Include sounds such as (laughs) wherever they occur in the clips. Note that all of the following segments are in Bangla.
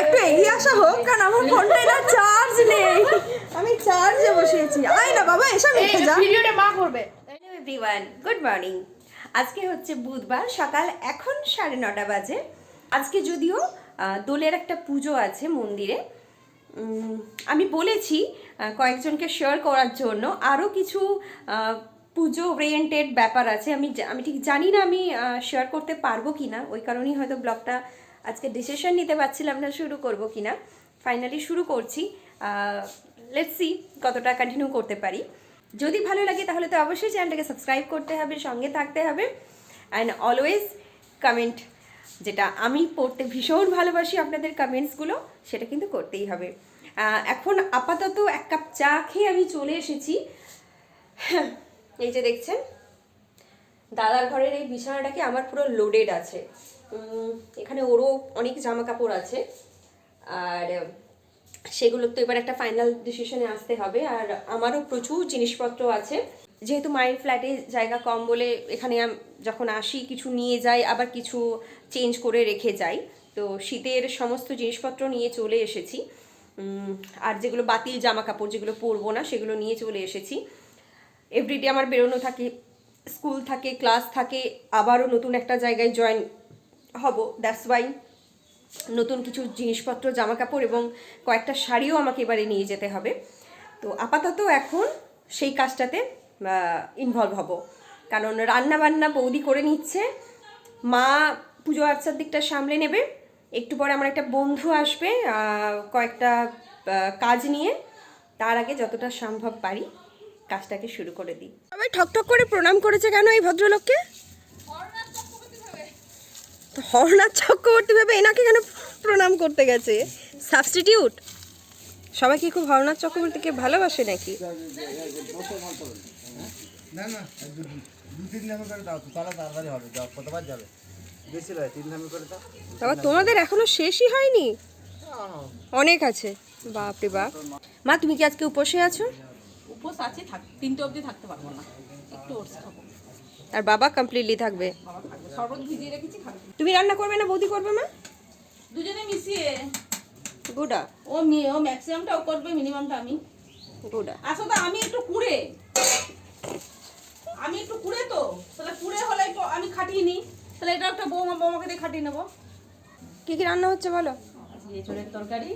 একটু এগিয়ে আসা হোক কারণ আমার ফোনটা এটা চার্জ নেই। আমি চার্জে বসিয়েছি আয় না বাবা এসব রেখে যা ভিডিওটা মা করবে। হ্যালো এভরিওয়ান গুড মর্নিং আজকে হচ্ছে বুধবার সকাল এখন সাড়ে নটা বাজে। আজকে যদিও দোলের একটা পুজো আছে মন্দিরে। আমি বলেছি কয়েকজনকে শেয়ার করার জন্য। আরও কিছু আহ, পুজো ওরিয়েন্টেড ব্যাপার আছে। আমি আমি ঠিক জানি না আমি শেয়ার করতে পারব কি না ওই কারণেই হয়তো ব্লগটা আজকে ডিসিশন নিতে পারছিলাম না শুরু করব কি না ফাইনালি শুরু করছি। লেটস সি কতটা কন্টিনিউ করতে পারি। যদি ভালো লাগে তাহলে তো অবশ্যই চ্যানেলটাকে সাবস্ক্রাইব করতে হবে, সঙ্গে থাকতে হবে। অ্যান্ড অলওয়েজ কমেন্ট যেটা আমি পড়তে ভীষণ ভালোবাসি আপনাদের কমেন্টসগুলো সেটা কিন্তু করতেই হবে। এখন আপাতত এক কাপ চা খেয়ে আমি চলে এসেছি। এই যে দেখছেন? দাদার ঘরের এই বিছানাটাকে আমার পুরো লোডেড আছে। এখানে ওরও অনেক জামা কাপড় আছে। আর সেগুলো তো এবার একটা ফাইনাল ডিসিশনে আসতে হবে। আর আমারও প্রচুর জিনিসপত্র আছে। যেহেতু মায়ের ফ্ল্যাটে জায়গা কম বলে এখানে যখন আসি কিছু নিয়ে যাই, আবার কিছু চেঞ্জ করে রেখে যাই। তো শীতের সমস্ত জিনিসপত্র নিয়ে চলে এসেছি। আর যেগুলো বাতিল জামা কাপড় যেগুলো পরবো না, সেগুলো নিয়ে চলে এসেছি। এভরিডে আমার বেরোনো থাকে স্কুল থাকে ক্লাস থাকে, আবারও নতুন একটা জায়গায় জয়েন হব দ্যাটস ওয়াই নতুন কিছু জিনিসপত্র জামা কাপড় এবং কয়েকটা শাড়িও আমাকে এবারে নিয়ে যেতে হবে। তো আপাতত এখন সেই কাজটাতে ইনভলভ হব। কারণ রান্না বান্না বৌদি করে নিচ্ছে, মা পুজো আর্চার দিকটা সামলে নেবে, একটু পরে আমার একটা বন্ধু আসবে কয়েকটা কাজ নিয়ে, তার আগে যতটা সম্ভব পারি। কাজটাকে শুরু করে দিই। সবাই ঠকঠক করে প্রণাম করেছে কেন এই ভদ্রলোককে? হরনাথ চক্রবর্তী ভেবে এনাকে কেন প্রণাম করতে গেছে? সাবস্টিটিউট সবাই কি খুব হরনাথ চক্রবর্তীকে ভালোবাসে নাকি? না না দু দু তিন ধামে করে দাও তো তাহলে তাড়াতাড়ি হবে যাও কতবার যাবে? বেশি নয় তিন ধামে করে দাও। বাবা তোমাদের এখনও শেষই হয়নি? অনেক আছে বাপ রে বাপ। মা তুমি কি আজকে উপসে আছো? উপোস আছে থাক তিনটে অবধি থাকতে পারব না। একটু ওটস খাব। আর বাবা কমপ্লিটলি থাকবে? শরবত ভিজিয়ে রেখেছি খাবে তুমি রান্না করবে না বৌদি করবে মা? দুজনে মিশিয়ে। গুডা ও মি- ও ম্যাক্সিমামটা ও করবে মিনিমামটা আমি। গুডা আসলে আমি একটু কুড়ে। আমি একটু কুড়ে তো তাহলে কুড়ে হলে একটু আমি খাটিয়ে নিই। তাহলে এটা একটা বৌমা বৌমাকে দিয়ে খাটিয়ে নেব। কি কি রান্না হচ্ছে বলো? আজকে এঁচড়ের তরকারি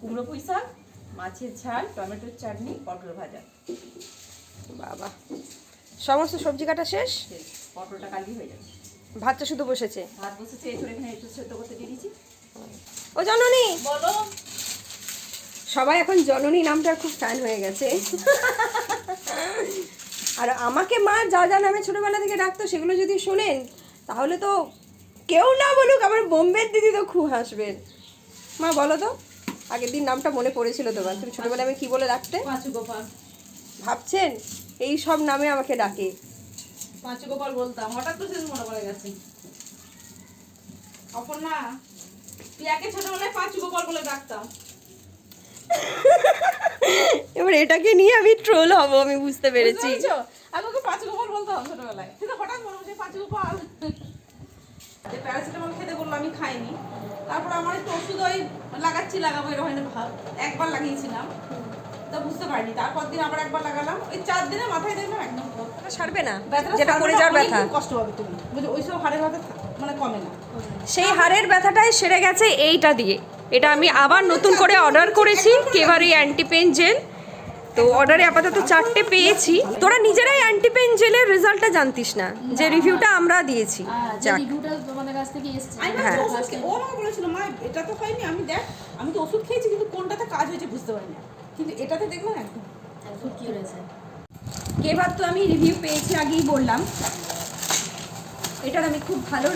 কুমড়ো পুঁই শাক মাছের ঝাল টমেটোর চাটনি পটল ভাজা। বাবা। সমস্ত সবজি কাটা শেষ। পটলটা কালি হয়ে যাবে। ভাতটা শুধু বসেছে? ভাত বসেছে এঁচড় এখানে একটু সেদ্ধ করতে দিয়ে দিয়েছি ও জননী! বলো। সবাই এখন জননী নামটার খুব ফ্যান হয়ে গেছে। আর আমাকে মা যা যা নামে ছোটোবেলা থেকে ডাকতো সেগুলো যদি শোনেন তাহলে তো কেউ না বলুক আমার বোম্বের দিদি তো খুব হাসবেন। মা বলো তো। আগের দিন নামটা মনে পড়েছিল তোমার। তুমি ছোটবেলায় আমি কি বলে ডাকতে? পাঁচু গোপাল ভাবছেন? এই সব নামে আমাকে ডাকে। পাঁচু গোপাল বলতাম। হঠাৎ তো শেষ মনে পড়ে গেছে। অপর্ণা পিয়াকে ছোটবেলায় পাঁচু গোপাল বলে ডাকতাম। এবার এটাকে নিয়ে আমি ট্রোল হব আমি বুঝতে পেরেছি। আমি ওকে পাঁচু গোপাল বলতাম ছোটবেলায়। কিন্তু হঠাৎ মনে হচ্ছে পাঁচু গোপাল যে প্যারাসিটামল খেতে বলল আমি খাইনি। তারপর আমার একটু ওষুধ ওই লাগাচ্ছি লাগাবো এরকম ভাব। একবার লাগিয়েছিলাম। তো বুঝতে পারিনি। তারপর দিন আবার একবার লাগালাম। ওই চার দিনে মাথায় দেখলাম একদম সারবে না। যেটা পড়ে যাওয়ার ব্যথা। কষ্ট হবে তুমি। বুঝো ওইসব হাড়ের ব্যথা মানে কমে না। সেই হাড়ের ব্যথাটাই সেরে গেছে এইটা দিয়ে। এটা আমি আবার নতুন করে অর্ডার করেছি কেভারি অ্যান্টিপেন জেল। তো অর্ডারে আপাতত চারটে পেয়েছি। তোরা নিজেরাই অ্যান্টি পেন জেলের রেজাল্টটা জানতিস না যে রিভিউটা আমরা দিয়েছি। যাক। রিভিউটা তোমাদের কাছ থেকে এসেছে। আমি হ্যাঁ। ও আমাকে বলেছিল মা এটা তো হয়নি আমি দেখ আমি তো ওষুধ খেয়েছি কিন্তু কোনটাতে কাজ হয়েছে বুঝতে পারিনি। কিন্তু এটাতে দেখলাম একদম। ওষুধ কি রয়েছে কেবার তো আমি রিভিউ পেয়েছি আগেই বললাম। এটার আমি খুব ভালো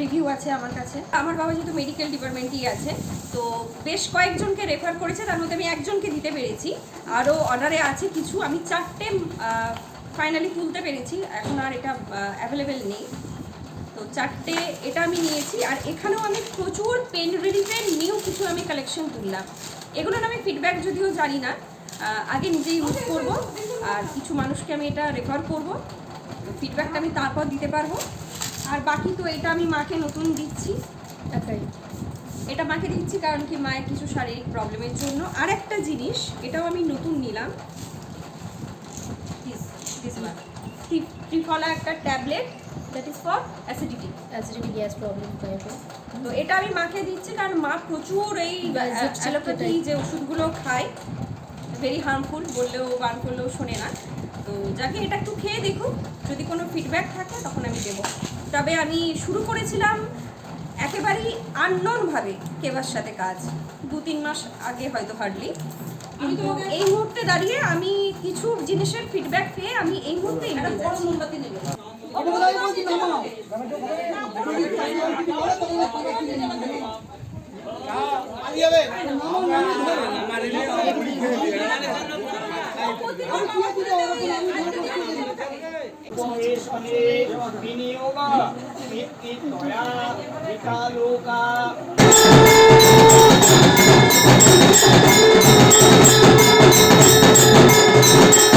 রিভিউ আছে আমার কাছে। আমার বাবা যেহেতু মেডিকেল ডিপার্টমেন্টই আছে, তো বেশ কয়েকজনকে রেফার করেছে, তার মধ্যে আমি একজনকে দিতে পেরেছি। আরও অর্ডারে আছে কিছু, আমি চারটে ফাইনালি তুলতে পেরেছি, এখন আর এটা অ্যাভেলেবেল নেই। তো চারটে এটা আমি নিয়েছি, আর এখানেও আমি প্রচুর পেন রিলিফের নিউ কিছু আমি কালেকশন তুললাম। এগুলোর আমি ফিডব্যাক যদিও জানি না আগে নিজে ইউজ করব, আর কিছু মানুষকে আমি এটা রেফার করব। ফিডব্যাকটা আমি তারপর দিতে পারব। আর বাকি তো এটা আমি মাকে নতুন দিচ্ছি। একাই এটা মাকে দিচ্ছি কারণ কি মায়ের কিছু শারীরিক প্রবলেমের জন্য। আর একটা জিনিস এটাও আমি নতুন নিলাম। ত্রিফলা একটা tablet that is for acidity acidity gas problem তো এটা আমি মাকে দিচ্ছি কারণ মা প্রচুর এই অ্যালোপ্যাথি যে ওষুধগুলো খায়। ভেরি হার্মফুল বললেও বান করলেও শোনে না। তো যাকে এটা একটু খেয়ে দেখুক যদি কোনো ফিডব্যাক থাকে তখন আমি দেবো। তবে আমি শুরু করেছিলাম একেবারেই আননোনভাবে কেবার সাথে কাজ। দু তিন মাস আগে হয়তো হার্ডলি কিন্তু এই মুহূর্তে দাঁড়িয়ে আমি কিছু জিনিসের ফিডব্যাক পেয়ে আমি এই মুহূর্তে একটা এগিয়ে বড় যাচ্ছি। মোমবাতি নেবে উপবেশনে বিনিয়োগ ভিত্তিতয়া বিকালোকা একদিন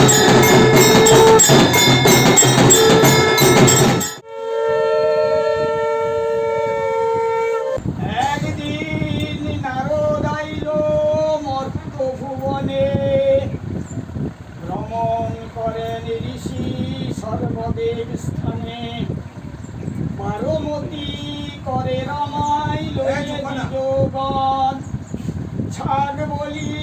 সর্বদেব স্থানে বারমতি করে রমাই যোগন ছাগ বলি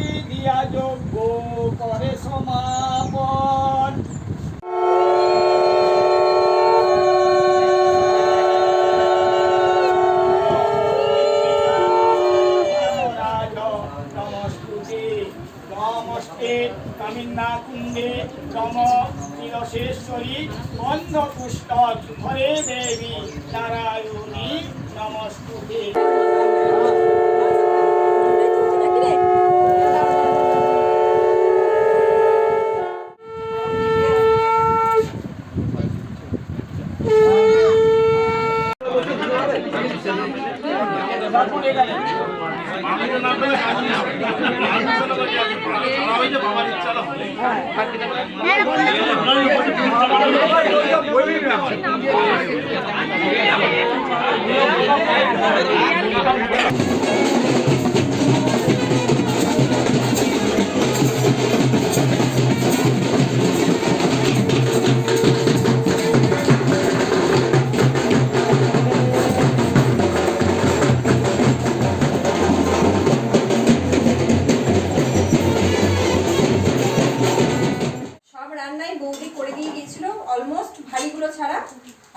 অলমোস্ট ভারীগুলো ছাড়া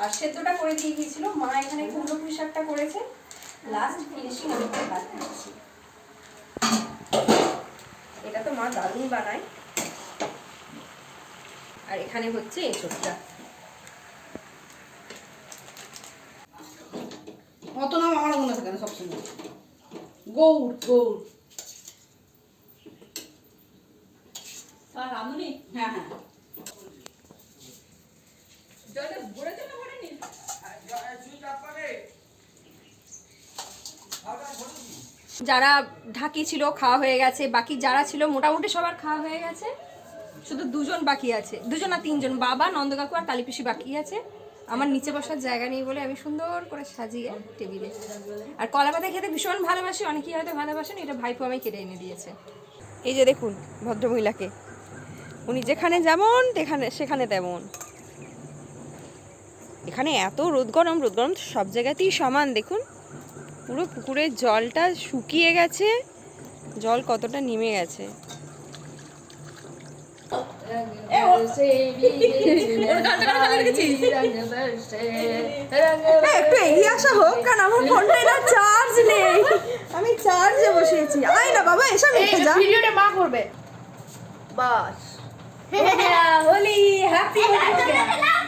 আর সেদ্ধটা করে দিয়ে গিয়েছিল। মা এখানে কুমড়ো পুঁই শাকটা করেছে। লাস্ট ফিনিশিং আমি একটু বাদ দিচ্ছি এটা তো মা দারুণ বানায়। আর এখানে হচ্ছে এঁচোড়টা। অত নাম আমার মনে থাকে না সবসময়। গৌর গৌর। আর রাঁধুনি? হ্যাঁ হ্যাঁ জলটা ভরেছে না ভরেনি যারা ঢাকি ছিল, খাওয়া হয়ে গেছে। বাকি যারা ছিল, মোটামুটি সবার খাওয়া হয়ে গেছে। শুধু দুজন বাকি আছে। দুজন না, তিনজন। বাবা, নন্দকাকু আর কালীপিসি বাকি আছে। আমার নিচে বসার জায়গা নেই বলে আমি সুন্দর করে সাজিয়ে টেবিলে। আর কলা পাতা খেতে ভীষণ ভালোবাসি। অনেকেই হয়তো ভালোবাসেন, এটা ভাইপো আমায় কেটে এনে দিয়েছে। এই যে দেখুন, ভদ্রমহিলাকে। উনি যেখানে যেমন সেখানে সেখানে তেমন। এখানে এত রোদ গরম রোদ গরম সব জায়গাতেই সমান, দেখুন। পুরো পুকুরের জলটা শুকিয়ে গেছে। জল কতটা নেমে গেছে? একটু এগিয়ে আসা হোক কারণ আমার ফোনটা না চার্জ নেই। আমি চার্জে বসিয়েছি আয় না বাবা এসব রেখে যা ভিডিওটা মা করবে। বাস। হোলি হ্যাপি প্রেম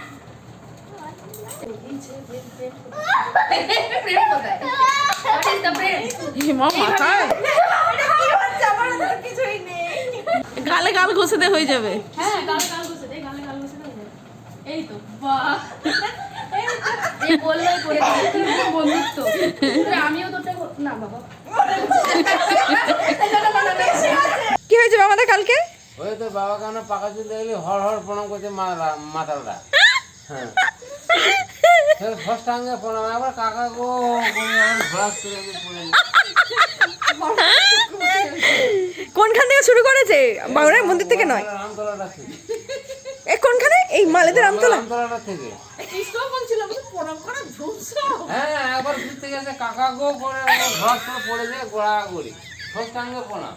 গালে গাল ঘষে দে হয়ে যাবে। হ্যাঁ গালে গাল ঘষে দে গালে গাল ঘষে দে এই তো বাহ এই বললেই করে দিবে কি বন্ধুত্ব আমিও তোতে না বাবা কি হয়েছে আমাদের কালকে? ওই তো বাবা কেন পাকা চুল দেখলে? হর হর প্রণাম করছে মাতালরা। হ্যাঁ (laughs) আঙ্গে প্রণাম আবার কাকা গো। কোনখান থেকে শুরু করেছে? বাংলার মন্দির থেকে নয়। এ কোনখানে? এই মালেদের আমতলা। থেকে। হ্যাঁ একবার থেকে কাকা গো করে ঘর পড়ে যায় গোড়া প্রণাম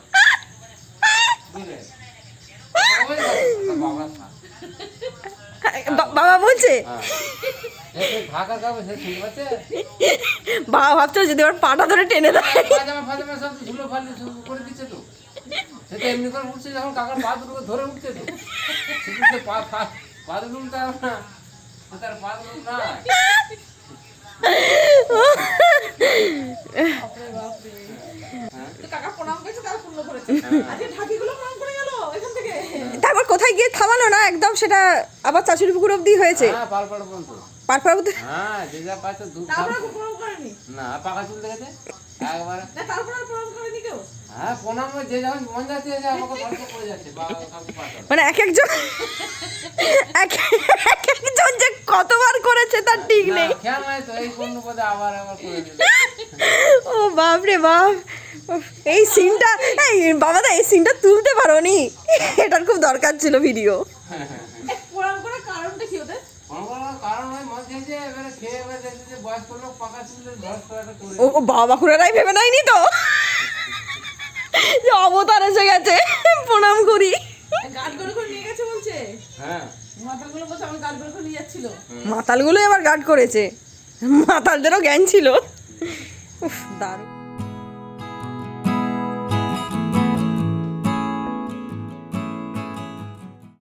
বাবা বলছে বাবা ভাবছ যদি ওর পাটা ধরে টেনে দেয়। তো। সেটা এমনি করে উঠছে যখন কাকার পা দুটো ধরে উঠছে তো। শুধু পা পা পা দুটো তার না। তার পা দুটো না তো কাকা প্রণাম করেছে তার পূর্ণ করেছে। আজকে ঢাকিগুলো প্রণাম করে গেল এখান থেকে। তারপর কোথায় গিয়ে থামালো না একদম সেটা আবার চাচুরি পুকুর অব্দি হয়েছে। হ্যাঁ হ্যাঁ যে যা পাচ্ছে দুধ তারপরে খাবে। আর প্রণাম করেনি? না পাকা চুল দেখেছে? একবারে। না তারপরে প্রণাম করেনি কেউ? হ্যাঁ প্রণাম যে যখন মন যাচ্ছে যে আমাকে গল্প করে যাচ্ছে বা কাউকে পাঠাবে মানে এক একজন এক এক একজন যে কতবার করেছে তার ঠিক নেই। খেয়াল নাই তো এই পণ্য পদে আবার আবার করে ও বাপ রে বাপ। এই সিনটা এই বাবা দা এই সিনটা তুলতে পারো নি এটার খুব দরকার ছিল ভিডিও এ, প্রণাম করার কারণটা কি ওদের কোনো কোনো কারণ হয় মন চাইছে এবারে খেয়ে এবারে দেখছে যে বয়স্ক লোক পাকা চুল ধস করে একটা করে ও ও বাবা খুড়ারাই ভেবে নেয়নি তো? যে অবতার এসে গেছে প্রণাম করি। গার্ড করে করে নিয়ে গেছে বলছে? হ্যাঁ। যাচ্ছিল। মাতালগুলো এবার গার্ড করেছে। মাতালদেরও জ্ঞান ছিল। দারুণ।